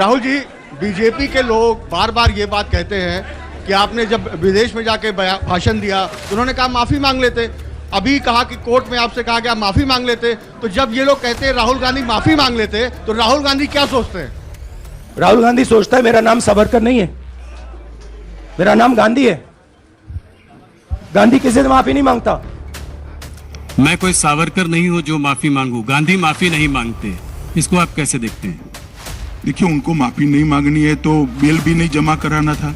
Rahul ji BJP के लोग बार बार ये बात कहते हैं कि आपने जब विदेश में जाके भाषण दिया तो उन्होंने कहा माफ़ी मांग लेते। अभी कहा कि कोर्ट में आपसे कहा गया माफ़ी मांग लेते तो जब ये लोग कहते हैं राहुल गांधी माफ़ी मांग लेते तो राहुल गांधी क्या सोचते हैं? राहुल गांधी सोचता है मेरा नाम सावरकर नहीं है। मेरा नाम गांधी है। गांधी किसी से माफ़ी नहीं माँगता। मैं कोई सावरकर नहीं हूँ जो माफ़ी मांगू। गांधी माफ़ी नहीं मांगते। इसको आप कैसे देखते हैं? देखिए उनको माफी नहीं मांगनी है तो बिल भी नहीं जमा कराना था।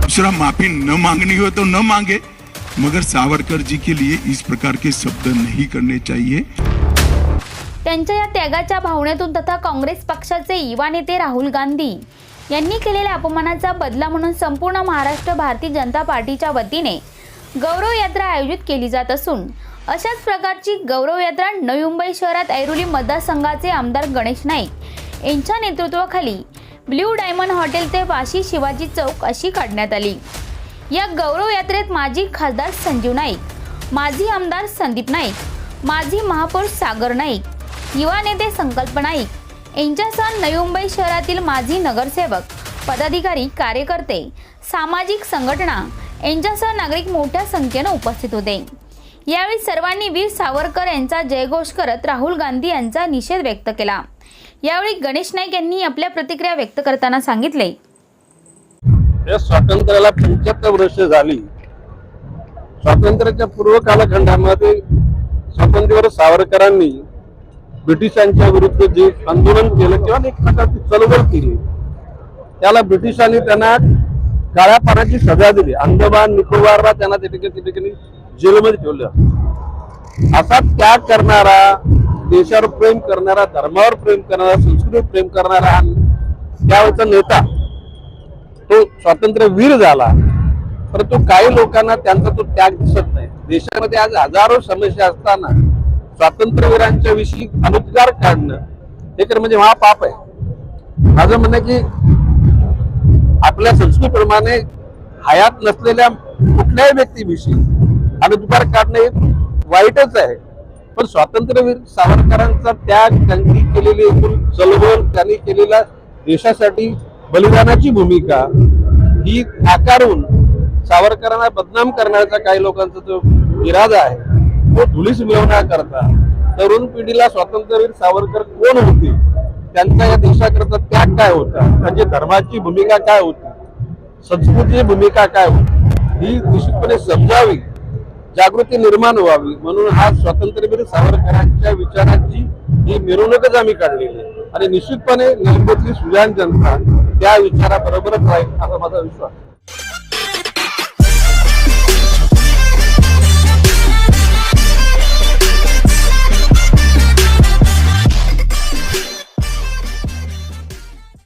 दूसरा माफी न मांगनी हो तो न मांगे मगर सावरकर जी के लिए इस प्रकार के शब्द नहीं करने चाहिए। त्यांच्या या त्यागाच्या भावनेतून तथा काँग्रेस पक्षाचे युवा नेते राहुल गांधी यांनी केलेल्या अपमानाचा बदला म्हणून संपूर्ण महाराष्ट्र भारतीय जनता पार्टीच्या वतीने गौरव यात्रा आयोजित केली जात असून अशाच प्रकारची गौरव यात्रा नवी मुंबई शहरात ऐरोली मतदारसंघाचे आमदार गणेश नाईक यांच्या नेतृत्वाखाली ब्ल्यू डायमंड हॉटेल ते वाशी शिवाजी चौक अशी काढण्यात आली. या गौरव यात्रेत माजी खासदार संजीव नाईक माजी आमदार संदीप नाईक माजी महापौर सागर नाईक युवा नेते संकल्प नाईक यांच्यासह नवी मुंबई शहरातील माजी नगरसेवक पदाधिकारी कार्यकर्ते सामाजिक संघटना यांच्यासह नागरिक मोठ्या संख्येनं उपस्थित होते. यावेळी सर्वांनी वीर सावरकर यांचा जयघोष करत राहुल गांधी यांचा निषेध व्यक्त केला. यावेळी गणेश नाईक यांनी आपल्या प्रतिक्रिया व्यक्त करताना सांगितले. या स्वातंत्र्याला पंच्याहत्तर वर्ष झाली. स्वातंत्र्याच्या पूर्व कालखंडामध्ये स्वातंत्र्यावर सावरकरांनी ब्रिटिशांच्या विरुद्ध जे आंदोलन केलं किंवा एक प्रकारची चळवळ केली त्याला ब्रिटिशांनी त्यांना काळ्या पाण्याची सजा दिली. अंदमान निकोबारला त्यांना त्या ठिकाणी जेलमध्ये ठेवलं. असा त्याग करणारा देशावर प्रेम करणारा धर्मावर प्रेम करणारा संस्कृतीवर प्रेम करणारा त्यावेळेचा नेता तो स्वातंत्र्य वीर झाला. परंतु काही लोकांना त्यांचा तो त्याग दिसत नाही. देशामध्ये आज हजारो समस्या असताना स्वातंत्र्यवीरांच्या विषयी अनुद्गार काढणं हे तर म्हणजे महापाप आहे. माझं म्हणणं आहे की आपल्या संस्कृतीप्रमाणे हयात नसलेल्या कुठल्याही व्यक्तीविषयी अनुद्गार काढणं हे वाईटच आहे. पण स्वातंत्र्यवीर सावरकरांचा त्याग त्यांनी केलेली एकूण चळवळ त्यांनी केलेला देशासाठी बलिदानाची भूमिका ही आकारून सावरकरांना बदनाम करण्याचा काही लोकांचा जो इरादा आहे. तो धुलीस मिळवण्याकरता तरुण पिढीला स्वातंत्र्यवीर सावरकर कोण होते? त्यांचा या देशाकरता त्याग काय होता? त्यांची धर्माची भूमिका काय होती? संस्कृतीची भूमिका काय होती? ही निश्चितपणे समजावी. जागृती निर्माण व्हावी म्हणून हा स्वातंत्र्यवीर सावरकरांच्या विचारांची ही मिरवणूकच आम्ही काढलेली आहे आणि निश्चितपणे मुंबईतली सुजान जनता त्या विचाराबरोबरच राहील असा माझा विश्वास आहे.